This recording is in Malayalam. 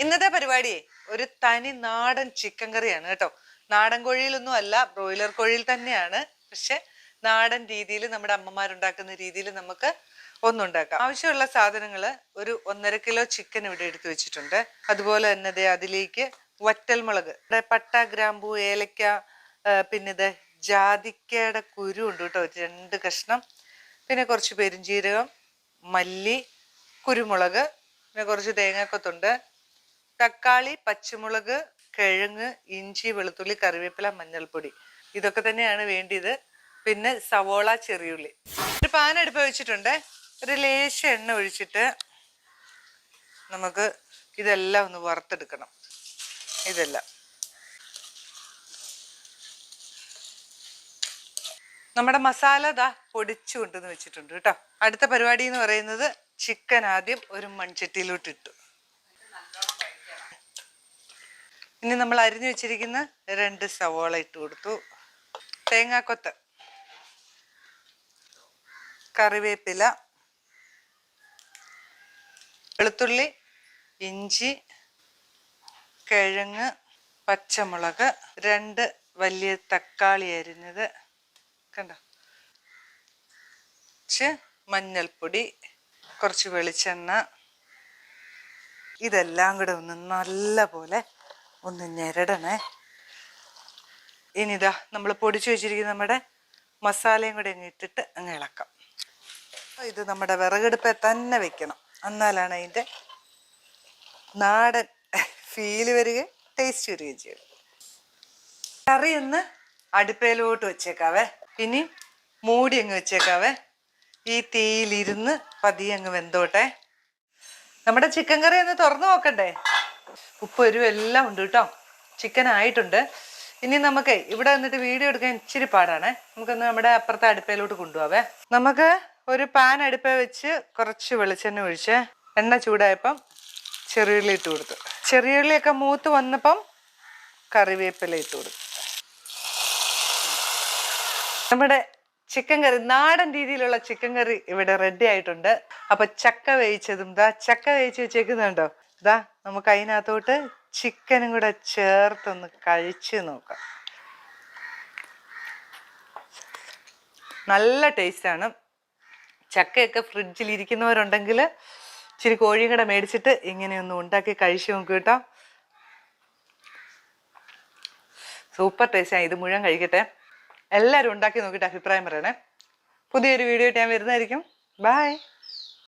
ഇന്നത്തെ പരിപാടി ഒരു തനി നാടൻ ചിക്കൻ കറിയാണ് കേട്ടോ. നാടൻ കോഴിയിലൊന്നും അല്ല ബ്രോയിലർ കോഴിയിൽ തന്നെയാണ്. പക്ഷെ നാടൻ രീതിയിൽ നമ്മുടെ അമ്മമാരുണ്ടാക്കുന്ന രീതിയിൽ നമുക്ക് ഒന്നുണ്ടാക്കാം ആവശ്യമുള്ള സാധനങ്ങൾ ഒരു ഒന്നര കിലോ ചിക്കൻ ഇവിടെ എടുത്തു വെച്ചിട്ടുണ്ട്. അതുപോലെ തന്നെ ദേ അതിലേക്ക് വറ്റൽമുളക് പട്ട ഗ്രാമ്പു ഏലക്ക പിന്നെ ഇത് ജാതിക്കയുടെ കുരു ഉണ്ട് കേട്ടോ രണ്ട് കഷ്ണം. പിന്നെ കുറച്ച് പെരിഞ്ജീരകം മല്ലി കുരുമുളക് പിന്നെ കുറച്ച് തേങ്ങാക്കൊത്തുണ്ട്. തക്കാളി പച്ചമുളക് കിഴങ്ങ് ഇഞ്ചി വെളുത്തുള്ളി കറിവേപ്പില മഞ്ഞൾപ്പൊടി. ഇതൊക്കെ തന്നെയാണ് വേണ്ടിയത്. പിന്നെ സവോള ചെറിയുള്ളി. ഒരു പാൻ അടുപ്പ് വെച്ചിട്ടുണ്ട്. ഒരു ലേശ എണ്ണ ഒഴിച്ചിട്ട് നമുക്ക് ഇതെല്ലാം ഒന്ന് വറുത്തെടുക്കണം. ഇതെല്ലാം. നമ്മുടെ മസാല ദാ പൊടിച്ചു കൊണ്ടുവന്ന് വെച്ചിട്ടുണ്ട് കേട്ടോ. അടുത്ത പരിപാടി എന്ന് പറയുന്നത് ചിക്കൻ ആദ്യം ഒരു മൺചട്ടിയിലോട്ട് ഇട്ടു. ഇനി നമ്മൾ അരിഞ്ഞു വെച്ചിരിക്കുന്ന രണ്ട് സവോള ഇട്ട് കൊടുത്തു. തേങ്ങാക്കൊത്ത് കറിവേപ്പില വെളുത്തുള്ളി ഇഞ്ചി കിഴങ്ങ് പച്ചമുളക് രണ്ട് വലിയ തക്കാളി അരിഞ്ഞത് കണ്ടോ? കുറച്ച് മഞ്ഞൾപ്പൊടി കുറച്ച് വെളിച്ചെണ്ണ ഇതെല്ലാം കൂടെ ഒന്ന് നല്ല പോലെ ഒന്ന് ഞെരടണേ. ഇനിതാ നമ്മൾ പൊടിച്ചു വെച്ചിരിക്കുന്ന നമ്മുടെ മസാലയും കൂടി അങ്ങ് ഇട്ടിട്ട് അങ്ങ് ഇളക്കാം. ഇത് നമ്മുടെ വിറകെടുപ്പ് തന്നെ വെക്കണം. എന്നാലാണ് അതിന്റെ നാടൻ ഫീൽ വരികയും ടേസ്റ്റ് വരികയും ചെയ്യും കറി ഒന്ന് അടുപ്പയിലോട്ട് വെച്ചേക്കാവേ. ഇനി മൂടി അങ്ങ് വെച്ചേക്കാവേ. ഈ തീയിലിരുന്ന് പതിയെ അങ്ങ് വെന്തോട്ടെ. നമ്മുടെ ചിക്കൻ കറി ഒന്ന് തുറന്നു നോക്കണ്ടേ? ഉപ്പ് എരിവ് എല്ലാം ഉണ്ട് കേട്ടോ. ചിക്കൻ ആയിട്ടുണ്ട്. ഇനി നമുക്ക് ഇവിടെ വന്നിട്ട് വീഡിയോ എടുക്കാൻ ഇച്ചിരി പാടാണ്. നമുക്കൊന്ന് നമ്മുടെ അപ്പുറത്തെ അടുപ്പയിലോട്ട് കൊണ്ടുപോവേ നമുക്ക് ഒരു പാൻ അടുപ്പ വെച്ച് കുറച്ച് വെളിച്ചെണ്ണ ഒഴിച്ച്. എണ്ണ ചൂടായപ്പം ചെറിയുള്ളി ഇട്ട് കൊടുത്തു. ചെറിയുള്ളിയൊക്കെ മൂത്ത് വന്നപ്പം കറിവേപ്പില ഇട്ട് കൊടുത്തു. നമ്മുടെ ചിക്കൻ കറി നാടൻ രീതിയിലുള്ള ചിക്കൻ കറി ഇവിടെ റെഡി ആയിട്ടുണ്ട്. അപ്പൊ ചക്ക വേവിച്ചതും ദാ ചക്ക വേവിച്ച് വെച്ചേക്കുന്നുണ്ടോ ദാ നമുക്ക് അതിനകത്തോട്ട് ചിക്കനും കൂടെ ചേർത്തൊന്ന് കഴിച്ച് നോക്കാം. നല്ല ടേസ്റ്റാണ് ചക്കയൊക്കെ ഫ്രിഡ്ജിൽ ഇരിക്കുന്നവരുണ്ടെങ്കിൽ ഇച്ചിരി കോഴിയും കൂടെ മേടിച്ചിട്ട് ഇങ്ങനെയൊന്ന് ഉണ്ടാക്കി കഴിച്ചു നോക്കൂ കേട്ടോ. സൂപ്പർ ടേസ്റ്റാണ് ഇത് മുഴുവൻ കഴിക്കട്ടെ. എല്ലാവരും ഉണ്ടാക്കി നോക്കിയിട്ട് അഭിപ്രായം പറയണേ. പുതിയൊരു വീഡിയോ ഞാൻ വരുന്നതായിരിക്കും. ബൈ